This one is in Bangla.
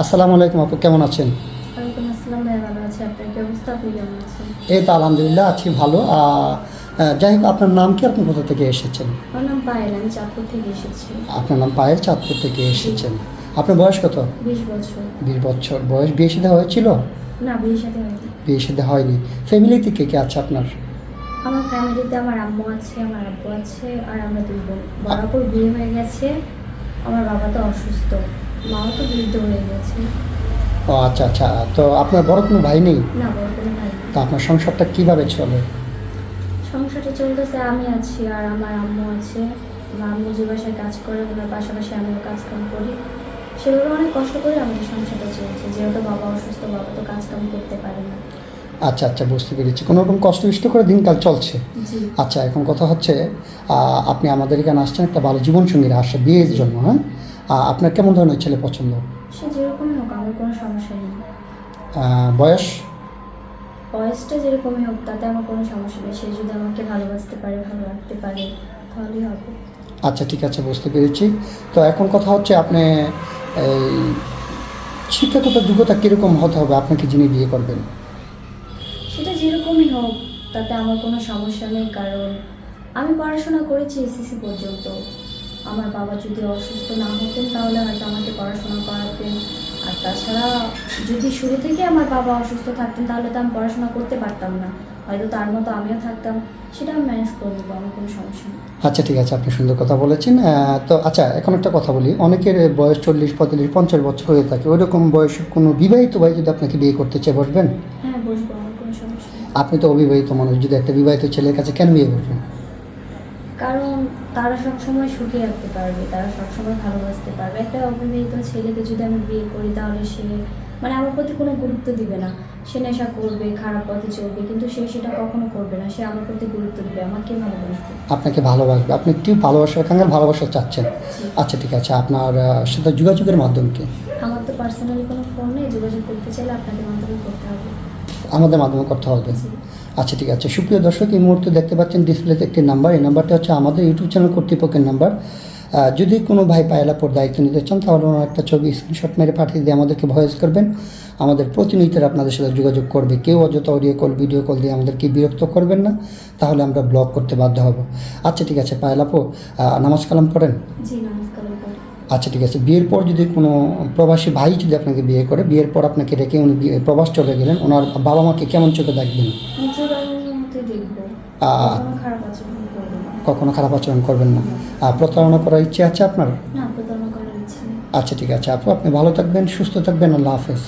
আসসালামু আলাইকুম আপু কেমন আছেন? এই তো আলহামদুলিল্লাহ আছি ভালো। যাই হোক আপনার নাম কি? আপনি কোথা থেকে এসেছেন? আপনার নাম পায়েল চাঁদপুর থেকে এসেছেন। আপনার বয়স কত? বিশ বছর। বয়স বিয়ে সাথে হয়েছিল? বিয়ে সাথে হয়নি। ফ্যামিলিতে কে কে আছে আপনার? আমার ফ্যামিলিতে আমার আম্মু আছে আমার আব্বু আছে আর আমরা দুই বোন। বরাবর বিয়ে হয়ে গেছে। আমার বাবা তো অসুস্থ। মাও তো বৃদ্ধ হয়ে গেছে। ও আচ্ছা আচ্ছা। তো আপনার বড় কোনো ভাই নেই? না বড় কোনো ভাই নেই। তো আপনার সংসারটা কীভাবে চলে? সংসারটা চলতেছে আমি আছি আর আমার আম্মু আছে। আমার আম্মু যে বাসায় কাজ করে ওনার পাশাপাশি আমিও কাজ কাম করি। সেভাবে অনেক কষ্ট করে আমাদের সংসারটা চলছে। যেহেতু বাবা অসুস্থ বাবা তো কাজ কাম করতে পারে না। আচ্ছা আচ্ছা বুঝতে পেরেছি। কোনো রকম কষ্ট বিষ্ট করে দিনকাল চলছে? জি। আচ্ছা এখন কথা হচ্ছে আহ, আপনি আমাদের এখানে আসছেন একটা ভালো জীবনসঙ্গীরা আসছে বিয়ের জন্য হ্যাঁ? আপনার কেমন ধরনের ছেলে পছন্দ? সে যেরকমই হোক আমার কোনো সমস্যা নেই। বয়স? বয়সটা যেরকমই হোক তাতে আমার কোনো সমস্যা নেই। সে যদি আমাকে ভালোবাসতে পারে ভালো রাখতে পারে তাহলেই হবে। আচ্ছা ঠিক আছে বুঝতে পেরেছি। তো এখন কথা হচ্ছে আপনি এই শিক্ষাগত যোগ্যতা কীরকম হতে হবে? আপনাকে যিনি বিয়ে করবেন? সেটা যেরকমই হোক তাতে আমার কোনো সমস্যা নেই কারণ আমি পড়াশোনা করেছি এসএসসি পর্যন্ত। আমার বাবা যদি অসুস্থ না হতেন তাহলে হয়তো আমাকে পড়াশোনা করাতেন। আর তাছাড়া যদি শুরু থেকে আমার বাবা অসুস্থ থাকতেন তাহলে তো আমি পড়াশোনা করতে পারতাম না। হয়তো তার মতো আমিও থাকতাম। সেটা আমি ম্যানেজ করে নেব আমার কোনো সমস্যা নেই। আচ্ছা ঠিক আছে আপনি সুন্দর কথা বলেছেন। তো আচ্ছা এখন একটা কথা বলি। অনেকের বয়স চল্লিশ পঁয়তাল্লিশ পঞ্চাশ বছর হয়ে থাকে। ওইরকম বয়সের কোনো বিবাহিত ভাই যদি আপনাকে বিয়ে করতে চেয়ে বসবেন? হ্যাঁ বসবো আমার কোনো সমস্যা আপনি তো অবিবাহিত মানুষ। যদি একটা বিবাহিত ছেলের কাছে কেন বিয়ে করবেন? কারণ তারা সবসময় সুখে রাখতে পারবে তারা সবসময় ভালোবাসতে পারবে। একটা অবিবাহিত ছেলেকে যদি আমি বিয়ে করি তাহলে সে মানে আমার প্রতি কোনো গুরুত্ব দিবে না। সে নেশা করবে খারাপ পথে চলবে কিন্তু সে সেটা কখনো করবে না। সে আমার প্রতি গুরুত্ব দিবে আমাকে ভালোবাসবে। আপনাকে ভালোবাসবে। আপনি একটু ভালোবাসার কাঙ্গাল ভালোবাসা চাচ্ছেন। আচ্ছা ঠিক আছে। আপনার সাথে যোগাযোগের মাধ্যম কি? আমার তো পার্সোনালি কোনো ফোন নেই। যোগাযোগ করতে চাইলে আপনাদের মাধ্যমে করতে হবে। আমাদের মাধ্যমে করতে হবে। আচ্ছা ঠিক আছে। সুপ্রিয় দর্শক, এই মুহূর্তে দেখতে পাচ্ছেন ডিসপ্লেতে একটি নাম্বার। এই নাম্বারটা হচ্ছে আমাদের ইউটিউব চ্যানেল কর্তৃপক্ষের নাম্বার। যদি কোনো ভাই পায়লাপুর দায়িত্ব নিতে চান, তাহলে ওনার একটা ছবি স্ক্রিনশট মেরে পাঠিয়ে দিয়ে আমাদেরকে ভয়েস করবেন। আমাদের প্রতিনিধিরা আপনাদের সাথে যোগাযোগ করবে। কেউ অযথা অডিও কল ভিডিও কল দিয়ে আমাদেরকে বিরক্ত করবেন না। তাহলে আমরা ব্লক করতে বাধ্য হব। আচ্ছা ঠিক আছে পায়লাপু নামাজ কালাম পড়েন? জি নমস্কার আচ্ছা ঠিক আছে। বিয়ের পর যদি কোনো প্রবাসী ভাই যদি আপনাকে বিয়ে করে বিয়ের পর আপনাকে রেখে উনি প্রবাস চলে গেলেন ওনার বাবা মাকে কেমন চোখে দেখবেন? কখনো খারাপ আচরণ করবেন না। আর প্রতারণা করার ইচ্ছে আছে আপনার? আচ্ছা ঠিক আছে। আপু আপনি ভালো থাকবেন সুস্থ থাকবেন আল্লাহ হাফেজ।